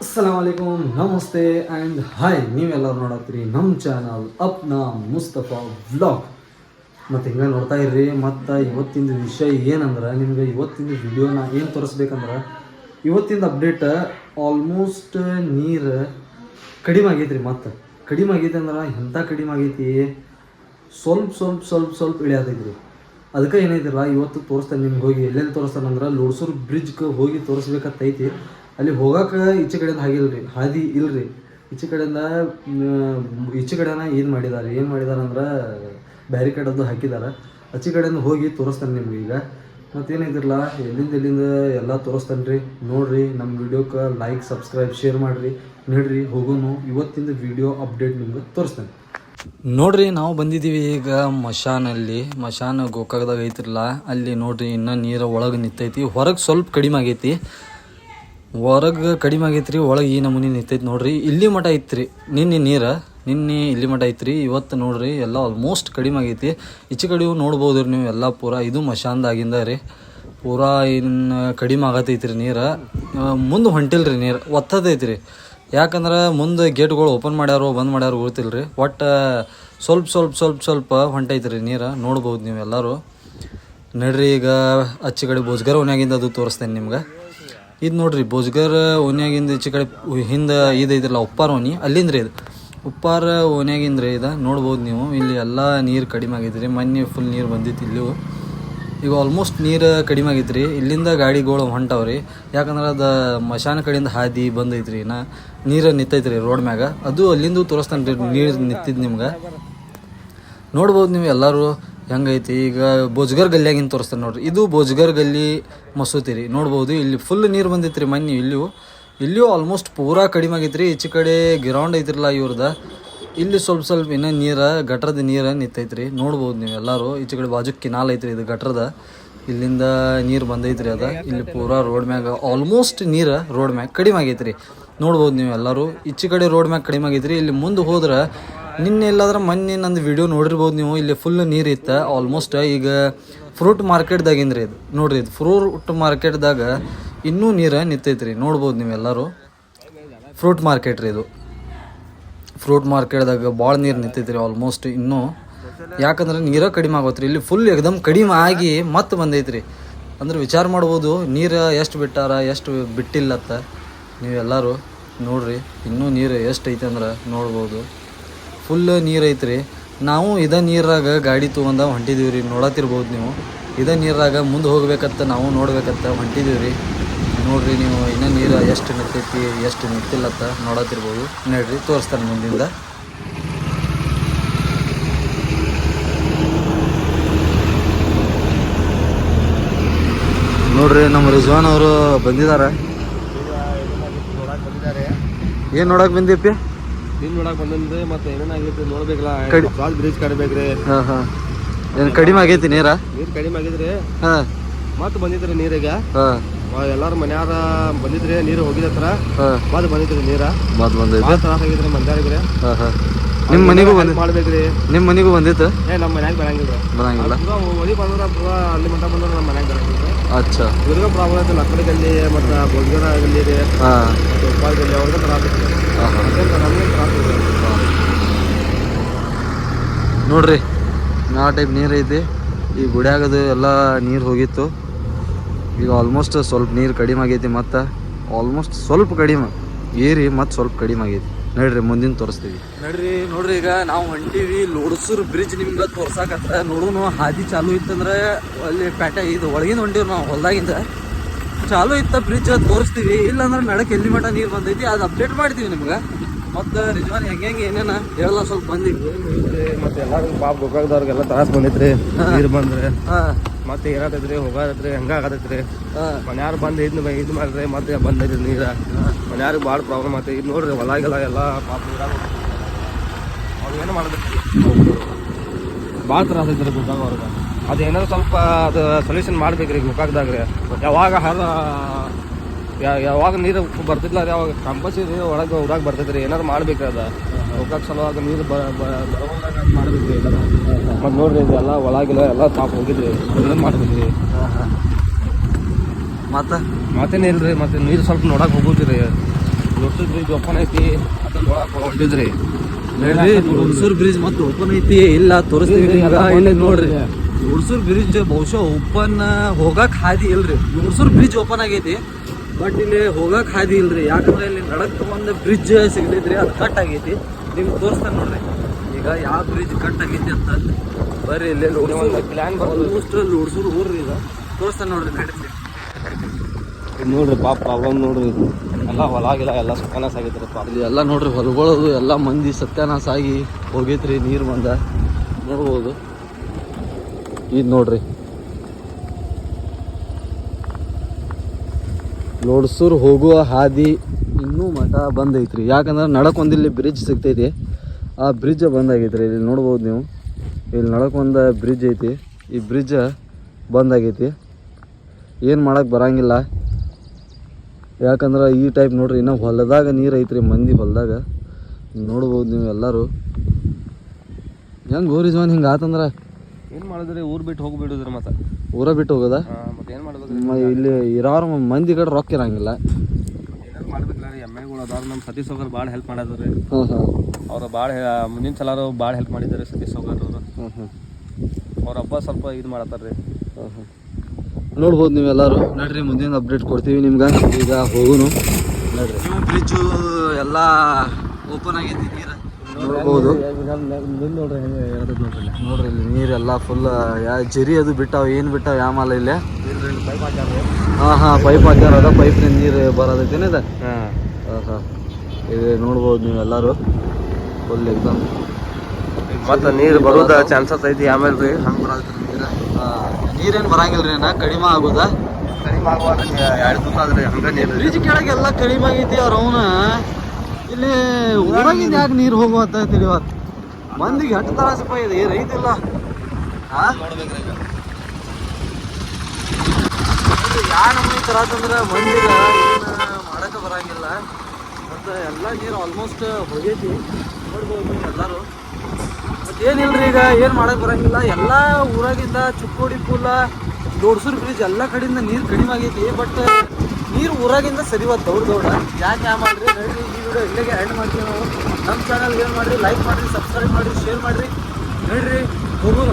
ಅಸ್ಸಲಾಮಲೈಕುಮ್ ನಮಸ್ತೆ and hi ನೀವೆಲ್ಲರೂ ನೋಡತ್ತೀರಿ ನಮ್ಮ ಚಾನಲ್ ಅಪ್ನಾ ಮುಸ್ತಫಾ ವ್ಲಾಗ್ ಮತ್ತು ಹಿಂಗೆ ನೋಡ್ತಾ ಇರ್ರಿ, ಮತ್ತು ಇವತ್ತಿನ ವಿಷಯ ಏನಂದ್ರೆ, ನಿಮ್ಗೆ ಇವತ್ತಿನ ವಿಡಿಯೋನ ಏನು ತೋರಿಸ್ಬೇಕಂದ್ರೆ ಇವತ್ತಿನ ಅಪ್ಡೇಟ್ ಆಲ್ಮೋಸ್ಟ್ ನೀರು ಕಡಿಮೆ ಆಗೈತ್ರಿ ಮತ್ತು. ಕಡಿಮೆ ಆಗೈತೆ ಅಂದ್ರೆ ಎಂಥ ಕಡಿಮೆ ಆಗೈತಿ? ಸ್ವಲ್ಪ ಸ್ವಲ್ಪ ಸ್ವಲ್ಪ ಸ್ವಲ್ಪ ರೀ ಅದಕ್ಕೆ ಏನೈತಿಲ್ಲ ಇವತ್ತು ತೋರಿಸ್ತಾನೆ, ನಿಮ್ಗೆ ಹೋಗಿ ಎಲ್ಲೆಲ್ಲಿ ತೋರಿಸ್ತಾನಂದ್ರೆ ಲೋಡ್ಸೂರು ಬ್ರಿಡ್ಜ್ಗೆ ಹೋಗಿ ತೋರಿಸ್ಬೇಕತ್ತೈತಿ ಅಲ್ಲಿ ಹೋಗಕ್ಕೆ ಈಚೆ ಕಡೆಯಿಂದ ಹಾಗಿಲ್ರಿ ಹಾದಿ ಇಲ್ರಿ. ಈಚೆ ಕಡೆಯಿಂದ ಈಚೆ ಕಡೆನ ಏನು ಮಾಡಿದ್ದಾರೆ ಏನು ಮಾಡಿದಾರೆ ಅಂದ್ರೆ ಬ್ಯಾರಿಕೇಡ್ ಅದು ಹಾಕಿದ್ದಾರೆ ಆಚೆ ಕಡೆಯಿಂದ ಹೋಗಿ ತೋರಿಸ್ತಾನೆ ನಿಮ್ಗೆ ಈಗ. ಮತ್ತೇನೈತಿರಲ್ಲ ಎಲ್ಲಿಂದ ಎಲ್ಲಿಂದ ಎಲ್ಲ ತೋರಿಸ್ತಾನೆ ರೀ ನೋಡ್ರಿ, ನಮ್ಮ ವೀಡಿಯೋಕ್ಕೆ ಲೈಕ್ ಸಬ್ಸ್ಕ್ರೈಬ್ ಶೇರ್ ಮಾಡಿರಿ. ನೋಡ್ರಿ, ಹೋಗೋನು. ಇವತ್ತಿಂದ ವಿಡಿಯೋ ಅಪ್ಡೇಟ್ ನಿಮ್ಗೆ ತೋರಿಸ್ತೇನೆ. ನೋಡ್ರಿ, ನಾವು ಬಂದಿದ್ದೀವಿ ಈಗ ಮಶಾನಲ್ಲಿ. ಮಶಾನ ಗೋಕಾಕದಾಗ ಐತಿರಲ್ಲ. ಅಲ್ಲಿ ನೋಡ್ರಿ, ಇನ್ನೂ ನೀರು ಒಳಗೆ ನಿಂತೈತಿ. ಹೊರಗೆ ಸ್ವಲ್ಪ ಕಡಿಮೆ ಆಗೈತಿ. ಹೊರಗೆ ಕಡಿಮೆ ಆಗೈತ್ರಿ, ಒಳಗೆ ಈ ನಮೂನಿ ನಿಂತೈತಿ ನೋಡ್ರಿ. ಇಲ್ಲಿ ಮಠ ಐತ್ರಿ, ನಿನ್ನೆ ನೀರು, ನಿನ್ನೆ ಇಲ್ಲಿ ಮಠ ಐತ್ರಿ, ಇವತ್ತು ನೋಡ್ರಿ ಎಲ್ಲ ಆಲ್ಮೋಸ್ಟ್ ಕಡಿಮೆ ಆಗೈತಿ. ಈಚೆ ಕಡೆಯೂ ನೋಡ್ಬೋದು ರೀ ನೀವು ಎಲ್ಲ ಪೂರ, ಇದು ಮಶಾನ್ದಾಗಿಂದ ರೀ. ಪೂರಾ ಇನ್ನು ಕಡಿಮೆ ಆಗತೈತ್ರಿ ನೀರು. ಮುಂದೆ ಹೊಂಟಿಲ್ರಿ ನೀರು, ಒತ್ತದೈತ್ರಿ. ಯಾಕಂದ್ರೆ ಮುಂದೆ ಗೇಟ್ಗಳು ಓಪನ್ ಮಾಡ್ಯಾರೋ, ಬಂದ್ ಮಾಡ್ಯಾರೋ ಗೊತ್ತಿಲ್ಲ ರೀ ಒಟ್ಟು ಸ್ವಲ್ಪ ಸ್ವಲ್ಪ ಸ್ವಲ್ಪ ಸ್ವಲ್ಪ ಹೊಂಟೈತ್ರಿ ನೀರು, ನೋಡ್ಬೋದು ನೀವು ಎಲ್ಲರೂ. ನಡ್ರಿ ಈಗ ಆಚೆ ಕಡೆ ಭೋಜ್ಗರ ಓನ್ಯಾಗಿಂದ ಅದು ತೋರಿಸ್ತೇನೆ ನಿಮ್ಗೆ. ಇದು ನೋಡ್ರಿ, ಭೋಜ್ಗರ್ ಓನ್ಯಾಗಿಂದ ಈಚೆ ಕಡೆ ಹಿಂದೆ ಇದೈತಿರಲ್ಲ ಉಪ್ಪಾರ ಓನಿ ಅಲ್ಲಿಂದ ರೀ ಇದು. ಉಪ್ಪಾರ ಓನ್ಯಾಗಿಂದ ರೀ ಇದು, ನೋಡ್ಬೋದು ನೀವು. ಇಲ್ಲಿ ಎಲ್ಲ ನೀರು ಕಡಿಮೆ ಆಗಿದ್ರಿ ಮೊನ್ನೆ ಫುಲ್ ನೀರು ಬಂದಿತ್ತು ಇಲ್ಲಿ. ಈಗ ಆಲ್ಮೋಸ್ಟ್ ನೀರು ಕಡಿಮೆ ಆಗೈತೆ ರೀ. ಇಲ್ಲಿಂದ ಗಾಡಿಗಳು ಹೊಂಟವ್ರಿ ಯಾಕಂದ್ರೆ ಅದು ಮಶಾನ ಕಡೆಯಿಂದ ಹಾದಿ ಬಂದೈತ್ರಿ ನಾ ನೀರು ನಿಂತೈತೆ ರೀ ರೋಡ್ ಮ್ಯಾಗ. ಅದು ಅಲ್ಲಿಂದ ತೋರಿಸ್ತಾನೆ ರೀ ನೀರು ನಿಂತಿದ್ದು ನಿಮ್ಗೆ. ನೋಡ್ಬೋದು ನೀವು ಎಲ್ಲರೂ. ಹೆಂಗೈತಿ? ಈಗ ಭೋಜ್ಗರ್ ಗಲ್ಲಿಯಾಗಿಂದ ತೋರಿಸ್ತಾರೆ ನೋಡ್ರಿ. ಇದು ಭೋಜ್ಗರ್ ಗಲ್ಲಿ ಮಸೂತಿ ರೀ. ನೋಡ್ಬೋದು, ಇಲ್ಲಿ ಫುಲ್ ನೀರು ಬಂದಿತ್ತು ರೀ ಮನ್ನಿ. ಇಲ್ಲಿಯೂ ಇಲ್ಲಿಯೂ ಆಲ್ಮೋಸ್ಟ್ ಪೂರಾ ಕಡಿಮೆ ಆಗೈತೆ ರೀ ಈಚೆ ಕಡೆ ಗ್ರೌಂಡ್ ಐತಿರಲ್ಲ ಇವ್ರದ. ಇಲ್ಲಿ ಸ್ವಲ್ಪ ಸ್ವಲ್ಪ ಇನ್ನೂ ನೀರು, ಗಟ್ರದ ನೀರು ನಿಂತೈತೆ ರೀ ನೋಡ್ಬೋದು ನೀವು ಎಲ್ಲರೂ. ಈಚೆ ಕಡೆ ಬಾಜು ಕಿನಾಲ್ ಐತ್ರಿ ಇದು ಗಟ್ರದ. ಇಲ್ಲಿಂದ ನೀರು ರೀ ಅದ. ಇಲ್ಲಿ ಪೂರಾ ರೋಡ್ ಮ್ಯಾಗ ಆಲ್ಮೋಸ್ಟ್ ನೀರು ರೋಡ್ ಮ್ಯಾಗ ಕಡಿಮೆ ಆಗೈತೆ ರೀ ನೋಡ್ಬೋದು ನೀವು ಎಲ್ಲರೂ. ಈಚೆ ಕಡೆ ರೋಡ್ ಮ್ಯಾಗ ಕಡಿಮೆ ಆಗೈತೆ ರೀ ಇಲ್ಲಿ ಮುಂದೆ ಹೋದ್ರೆ ನಿನ್ನೆ ಎಲ್ಲಾದ್ರೆ ಮೊನ್ನೆ ನಂದು ವಿಡಿಯೋ ನೋಡಿರ್ಬೋದು ನೀವು. ಇಲ್ಲಿ ಫುಲ್ ನೀರು ಇತ್ತು. ಆಲ್ಮೋಸ್ಟ್ ಈಗ ಫ್ರೂಟ್ ಮಾರ್ಕೆಟ್ದಾಗಿಂದ್ರಿ ಇದು? ನೋಡ್ರಿ ಇದು. ಫ್ರೂಟ್ ಮಾರ್ಕೆಟ್ದಾಗ ಇನ್ನೂ ನೀರು ನಿಂತೈತ್ರಿ. ನೋಡ್ಬೋದು ನೀವು ಎಲ್ಲರೂ. ಫ್ರೂಟ್ ಮಾರ್ಕೆಟ್ ರೀ ಇದು. ಫ್ರೂಟ್ ಮಾರ್ಕೆಟ್ದಾಗ ಭಾಳ ನೀರು ನಿಂತೈತ್ರಿ ಆಲ್ಮೋಸ್ಟ್ ಇನ್ನೂ. ಯಾಕಂದ್ರೆ ನೀರು ಕಡಿಮೆ ಆಗೋತ್ರಿ. ಇಲ್ಲಿ ಫುಲ್ ಎಕ್ದಮ್ ಕಡಿಮೆ ಆಗಿ ಮತ್ತೆ ಬಂದೈತ್ರಿ. ಅಂದ್ರೆ ವಿಚಾರ ಮಾಡ್ಬೋದು, ನೀರು ಎಷ್ಟು ಬಿಟ್ಟಾರ, ಎಷ್ಟು ಬಿಟ್ಟಿಲ್ಲತ್ತ. ನೀವೆಲ್ಲರೂ ನೋಡ್ರಿ, ಇನ್ನೂ ನೀರು ಎಷ್ಟು ಐತೆ ಅಂದ್ರೆ ನೋಡ್ಬೋದು. ಫುಲ್ ನೀರು ಐತ್ರಿ ನಾವು ಇದೇ ನೀರಾಗ ಗಾಡಿ ತೊಗೊಂಡ ಹೊಂಟಿದೀವಿ ರೀ. ನೋಡತ್ತಿರ್ಬೋದು ನೀವು. ಇದೇ ನೀರಾಗ ಮುಂದೆ ಹೋಗ್ಬೇಕಂತ ನಾವು ನೋಡ್ಬೇಕಂತ ಹೊಂಟಿದೀವಿ ರೀ. ನೋಡ್ರಿ ನೀವು ಇನ್ನೂ ನೀರು ಎಷ್ಟು ನಿಂತೈತಿ ಎಷ್ಟು ನಿಂತಿಲ್ಲತ್ತ ನೋಡತ್ತಿರ್ಬೋದು ನೋಡ್ರಿ ತೋರಿಸ್ತಾರೆ ಮುಂದಿಂದ. ನೋಡ್ರಿ ನಮ್ಮ ರಿಜ್ವಾನ್ ಅವರು ಬಂದಿದ್ದಾರೆ. ಏನು ನೋಡಕ್ಕೆ ಬಂದಿಪ್ಪಿ ನೀನ್ ನೋಡಕ್ ಬಂದಂದ್ರೆ ಮತ್ತೆ ಏನೇನಾಗೈತಿ ನೋಡ್ಬೇಕಲ್ಲ. ಕಡಿ- ಕ್ರಾಸ್ ಬ್ರಿಡ್ಜ್ ಕಟ್ಬೇಕ್ರಿ ಹಾಂ ಹಾಂ. ಏನು ಕಡಿಮೆ ಆಗೈತಿ ನೀರ? ನೀರ್ ಕಡಿಮೆ ಆಗಿದ್ರಿ ಹಾಂ. ಮತ್ತೆ ಬಂದಿದ್ರಿ ಹಾ. ಹಾಂ ಎಲ್ಲಾರು ಮನ್ಯಾರ ಬಂದಿದ್ರಿ ನೀರು ಹೋಗಿದತ್ರ ಹಾಂ. ಮತ್ತೆ ಬಂದಿದ್ರಿ ನೀರ. ಮತ್ ಬಂದೈತಿ. ಭಾಳ ತ್ರಾಸ ಆಗಿದ್ರಿ ಮಂದ್ಯಾರಿಗ್ರಿ ಹಾಂ ಹಾಂ. ನಿಮ್ಮ ಮನೆಗೂ ಬಂದ್ ಮಾಡ್ಬೇಕ್ರಿ. ನಿಮ್ಮ ಮನೆಗೂ ಬಂದಿತ್ತು? ಏ ನಮ್ಮ ಮನ್ಯಾಗ ಬರಂಗಿಲ್ಲ. ಬರಂಗಿಲ್ಲ? ಒದಿ ಬಂದ್ರ ಪೂರಾ ಅಲ್ಲಿ ಮಟ್ಟ ಬಂದ್ರ ನಮ್ಮ ಮನ್ಯಾಗ ಬರಂಗಿಲ್ಲ. ಅಚ್ಚ. ಇವ್ರಿಗೆ ಪ್ರಾಬ್ಲಮ್ ಐತಿ ಲಕ್ಕಡಿ ಗಲ್ಲಿ ಮತ್ತೆ ಬೋಲ್ಗರ ಗಲ್ಲಿ ಇದೆ. ಗಲ್ಲಿ ಅವ್ರಿಗೆ ನಮ್ಗೆ ತ್ರಾಸ ನೋಡ್ರಿ ನಾ ಟೈಪ್ ನೀರು ಐತಿ. ಈ ಗುಡ್ಯಾಗದು ಎಲ್ಲ ನೀರು ಹೋಗಿತ್ತು. ಈಗ ಆಲ್ಮೋಸ್ಟ್ ಸ್ವಲ್ಪ ನೀರು ಕಡಿಮೆ ಆಗೈತಿ ಮತ್ತು. ಆಲ್ಮೋಸ್ಟ್ ಸ್ವಲ್ಪ ಕಡಿಮೆ. ಏರಿ ಮತ್ತು ಸ್ವಲ್ಪ ಕಡಿಮೆ ಆಗೈತಿ. ನೋಡ್ರಿ ಮುಂದಿನ ತೋರಿಸ್ತೀವಿ. ನಡ್ರಿ ನೋಡ್ರಿ ಈಗ ನಾವು ಹೊಂಟೀವಿ ಲೋಡ್ಸೂರು ಬ್ರಿಡ್ಜ್ ನಿಮ್ಗೆ ತೋರ್ಸಾಕತ್ತ ನೋಡೋಣ ಹಾದಿ ಚಾಲು ಇತ್ತಂದ್ರೆ ಅಲ್ಲಿ ಪ್ಯಾಟೆ ಇದು ಒಳಗಿಂದ ಹೊಂಟೀವಿ ನಾವು ಹೊಲ್ದಾಗಿಂದ. ಚಾಲು ಇತ್ತ ಬ್ರಿಡ್ಜ್ ತೋರಿಸ್ತೀವಿ. ಇಲ್ಲಾಂದ್ರೆ ನಡಕ್ಕೆ ಎಲ್ಲಿ ಮಟ ನೀರು ಬಂದೈತಿ ಅದು ಅಪ್ಡೇಟ್ ಮಾಡ್ತೀವಿ ನಿಮ್ಗೆ. ಮತ್ತು ರಿಜ್ವಾನ್ ಹೆಂಗೆ ಹೆಂಗೆ ಏನೇನ ಹೇಳಲ್ಲ ಸ್ವಲ್ಪ ಬಂದಿವಿ. ಮತ್ತೆ ಎಲ್ಲರೂ ಪಾಪ ಗೊಕ್ಕಾಗದವ್ರಿಗೆಲ್ಲ ತ್ರಾಸ ಬಂದೈತ್ರಿ ನೀರು ಬಂದ್ರೆ. ಹಾಂ. ಮತ್ತೆ ಏನಾಗತೈತ್ರಿ ಹೋಗಾತೈತ್ರಿ ಹಂಗ ಆಗತೈತ್ರಿ ಮನ್ಯಾರು ಬಂದು ಇದ್ ಇದು ಮಾಡ್ರಿ ಮತ್ತೆ ಬಂದೈತಿ ನೀರ. ಮನ್ಯಾರಿಗೆ ಭಾಳ ಪ್ರಾಬ್ಲಮ್ ಆಯ್ತು ಇದು ನೋಡ್ರಿ ಹೊಲಾಗೆಲ್ಲ ಎಲ್ಲ ಪಾಪ ನೀರಾಗ ಅವ್ರು ಏನು ಮಾಡ್ಬೇಕು? ಭಾಳ ತ್ರಾಸ ಐತ್ರಿ ಗೋಕಾಕ್ ಅವ್ರಿಗೆ. ಅದು ಏನಾದ್ರು ಸ್ವಲ್ಪ ಅದು ಸೊಲ್ಯೂಷನ್ ಮಾಡ್ಬೇಕ್ರಿ ಗೋಕಾಕ್ದಾಗ ರೀ ಯಾವಾಗ ಹರ ಯಾವಾಗ ನೀರು ಬರ್ತಿದ್ಲ ರೀ ಅವಾಗ ಕಂಪಲ್ಸರಿ ಒಳಗೆ ಊರಾಗ ಬರ್ತೈತ್ರಿ. ಏನಾರು ಮಾಡ್ಬೇಕ್ರಿ ಅದು. ಗೋಕಾಕ್ ಸಲುವಾಗ ನೀರು ಮಾಡ್ಬೇಕ್ರಿ ಎಲ್ಲ ಮತ್ತೆ ನೋಡ್ರಿ ಇದೆಲ್ಲ ಒಳಗೆಲ್ಲ ಎಲ್ಲ ತಾಪ ಹೋಗಿದ್ರಿ. ಏನು ಮತ್ತೆ? ಮತ್ತು ಮತ್ತೇನಿಲ್ರಿ ಮತ್ತೆ ನೀರು ಸ್ವಲ್ಪ ನೋಡಕ್ ಹೋಗುದ್ರಿ ಹುಡ್ಸೂರು ಬ್ರಿಡ್ಜ್ ಓಪನ್ ಐತಿ. ನೋಡಕ್ಕೆ ನೋಡ್ರಿ ಹುಡ್ಸೂರ್ ಬ್ರಿಡ್ಜ್ ಮತ್ತೆ ಓಪನ್ ಐತಿ. ಇಲ್ಲ ತೋರಿಸ್ತೀವಿ ನೋಡ್ರಿ. ಹುಡ್ಸೂರ್ ಬ್ರಿಡ್ಜ್ ಬಹುಶಃ ಓಪನ್ ಹೋಗಕ್ ಹಾದಿ ಇಲ್ರಿ. ಹುಡ್ಸೂರ್ ಬ್ರಿಡ್ಜ್ ಓಪನ್ ಆಗೈತಿ. ಬಟ್ ಇಲ್ಲಿ ಹೋಗಕ್ ಹಾದಿ ಇಲ್ರಿ. ಯಾಕಂದ್ರೆ ಇಲ್ಲಿ ನಡಕ್ ಒಂದು ಬ್ರಿಡ್ಜ್ ಸಿಗ್ತೈತ್ರಿ ಅದು ಕಟ್ ಆಗೈತಿ. ನಿಮ್ಗೆ ತೋರಿಸ್ತಾನೆ ನೋಡ್ರಿ. ಈಗ ಯಾವ ಬ್ರಿಡ್ಜ್ ಕಟ್ ಆಗೈತಿ ಅಂತ ಬರ್ರಿ ಇಲ್ಲಿ ಒಂದು ಊರ್ರಿ ಇದು ತೋರಿಸ್ತಾನೆ ನೋಡ್ರಿ ನಡೀತಿ ನೋಡ್ರಿ ಪಾಪ ಪ್ರಾಬ್ಲಮ್ ನೋಡ್ರಿ ಇದು. ಎಲ್ಲ ಹೊಲ ಗಿಲ ಎಲ್ಲ ಸತ್ಯಾನಾಶ ಆಗೈತ್ರಿ ಪಾಪ. ಇಲ್ಲಿ ಎಲ್ಲ ನೋಡ್ರಿ ಹೊಲಗಳದು ಎಲ್ಲ ಮಂದಿ ಸತ್ಯಾನಾಶ ಆಗಿ ಹೋಗೈತ್ರಿ ನೀರು ಬಂದ. ನೋಡ್ಬೋದು. ಇದು ನೋಡ್ರಿ. ಲೋಡ್ಸೂರ್ ಹೋಗುವ ಹಾದಿ ಇನ್ನೂ ಮಠ ಬಂದೈತ್ರಿ. ಐತ್ರಿ ಯಾಕಂದ್ರೆ ನಡಕ್ ಒಂದಿಲ್ಲಿ ಬ್ರಿಡ್ಜ್ ಸಿಗ್ತೈತಿ. ಆ ಬ್ರಿಡ್ಜ್ ಬಂದಾಗೈತೆ ರೀ ಇಲ್ಲಿ ನೋಡ್ಬೋದು ನೀವು. ಇಲ್ಲಿ ನಡಕ್ ಒಂದು ಬ್ರಿಡ್ಜ್ ಐತಿ. ಈ ಬ್ರಿಡ್ಜ್ ಬಂದಾಗೈತಿ. ಆಗೈತಿ ಏನು ಮಾಡೋಕ್ಕೆ ಬರಂಗಿಲ್ಲ. ಯಾಕಂದ್ರೆ ಈ ಟೈಪ್ ನೋಡ್ರಿ ಇನ್ನೂ ಹೊಲದಾಗ ನೀರು ಐತ್ರಿ ಮಂದಿ ಹೊಲದಾಗ. ನೋಡ್ಬೋದು ನೀವು ಎಲ್ಲರೂ. ಹೆಂಗೆ ಗೋರಿ ಜವಾನ್ ಹಿಂಗೆ ಆತಂದ್ರೆ? ಏನು ಮಾಡಿದ್ರಿ ಊರು ಬಿಟ್ಟು ಹೋಗ್ಬಿಡುದ್ರಿ ಮತ್ತೆ? ಊರ ಬಿಟ್ಟು ಹೋಗೋದ? ಮತ್ತೆ ಏನು ಮಾಡ್ಬೇಕ್ರಿ? ಇಲ್ಲಿ ಇರೋರು ಮಂದಿ ಕಡೆ ರೊಕ್ಕ ಇರಂಗಿಲ್ಲ ಏನಾರು ಮಾಡ್ಬೇಕಲ್ಲ ರೀ ಎಂ ಎಗಳು ಅದಾರ ನಮ್ಮ ಸತೀಶ್ ಹೋಗರ್ ಭಾಳ ಹೆಲ್ಪ್ ಮಾಡಿದ್ರಿ ಹ್ಞೂ ಹಾಂ ಅವ್ರು ಭಾಳ ಮುಂದಿನ ಸಲ ಭಾಳ ಹೆಲ್ಪ್ ಮಾಡಿದ್ದಾರೆ ಸತೀಶ್ ಹೋಗರ್ ಅವರು. ಅವ್ರ ಹಬ್ಬ ಸ್ವಲ್ಪ ಇದು ಮಾಡತ್ತಾರ್ರಿ ಹ್ಞೂ ಹ್ಞೂ ನೋಡ್ಬೋದು ನೀವೆಲ್ಲರೂ. ನಡ್ರಿ ಮುಂದಿನ ಅಪ್ಡೇಟ್ ಕೊಡ್ತೀವಿ ನಿಮ್ಗೆ. ಈಗ ಹೋಗುನು. ನಡ್ರಿ. ಬ್ರಿಡ್ಜು ಎಲ್ಲ ಓಪನ್ ಆಗೈತಿ ನೀರು? ನೋಡ್ಬೋದು. ನೋಡ್ರಿ ನೋಡ್ರಿ ನೋಡ್ರಿ ಇಲ್ಲಿ ನೀರೆಲ್ಲ ಫುಲ್ ಯಾ ಜರಿ ಅದು ಬಿಟ್ಟಾವ ಏನು ಬಿಟ್ಟಾವ ಯಾಮಲ್ಲ ಇಲ್ಲಿ? ಹಾಂ ಹಾಂ ಪೈಪ್ ಹಾಕ್ಯಾರ ಅದ ಪೈಪ್ನಿಂದ ನೀರು ಬರೋದೈತೇನೆ ಇದು? ಹಾಂ. ಹಾಂ ಹಾಂ ಇದು ನೋಡ್ಬೋದು ನೀವು ಎಲ್ಲರೂ ಫುಲ್ ಎಕ್ಸಾಮ್ ಮತ್ತೆ ನೀರು ಬರೋದ. ಚಾನ್ಸಸ್ ಐತಿ ಆಮೇಲೆ ರೀ? ಹಂಗೆ ಬರೋದ್ರಿ ನೀರು. ನೀರೇನು ಬರಂಗಿಲ್ಲ ರೀ ನಾ ಕಡಿಮೆ ಆಗೋದಾ? ಕಡಿಮೆ ಆಗುವಾಗ ಎರಡು ದಿವಸ ಆದ್ರೆ ಹಂಗೆ ನೀರು ಕೆಳಗೆ ಕೆಳಗೆಲ್ಲ ಕಡಿಮೆ ಆಗೈತಿ ಅವ್ರ ಅವನ? ಇಲ್ಲಿ ಊರಾಗಿಂದ ಯಾಕೆ ನೀರು ಹೋಗುವಂತ ತಿಳಿವತ್ತು ಮಂದಿಗೆ ಎಷ್ಟು ತರಾಸಪ್ಪ ಇದೆ. ರೈತಿಲ್ಲ. ಹಾ ಯಾ ನಮ್ಮನೆ ತ್ರಾಸ ಅಂದ್ರೆ ಮಂದಿಗೆ ಮಾಡಕ್ಕೆ ಬರಂಗಿಲ್ಲ. ಮತ್ತು ಎಲ್ಲ ನೀರು ಆಲ್ಮೋಸ್ಟ್ ಹೋಗೈತಿ. ನೋಡ್ಬೋದು ಎಲ್ಲರೂ. ಮತ್ತು ರೀ ಈಗ? ಏನು ಮಾಡೋಕ್ಕೆ ಬರಂಗಿಲ್ಲ? ಎಲ್ಲ ಊರಾಗಿಂದ ಚುಕ್ಕೋಡಿ ಪೂಲ, ದೊಡ್ಸೂರು ಬ್ರಿಡ್ಜ್ ಎಲ್ಲ ಕಡೆಯಿಂದ ನೀರು ಕಡಿಮೆ ಆಗೈತಿ. ಬಟ್ ನೀರು ಊರಾಗಿಂದ ಸರಿವತ್ತು ದೌಡ್ ದೌಡ. ಯಾಕೆ ಯಾ ಮಾಡಿರಿ? ನೋಡಿರಿ ಈ ವಿಡಿಯೋ ಇಲ್ಲಿಗೆ ಎಂಡ್ ಮಾಡ್ತೀವಿ ನಾವು. ನಮ್ಮ ಚಾನಲ್ ಏನು ಮಾಡಿರಿ? ಲೈಕ್ ಮಾಡಿರಿ ಸಬ್ಸ್ಕ್ರೈಬ್ ಮಾಡಿರಿ ಶೇರ್ ಮಾಡಿರಿ. ನೋಡಿರಿ ಹೋಗೋಣ.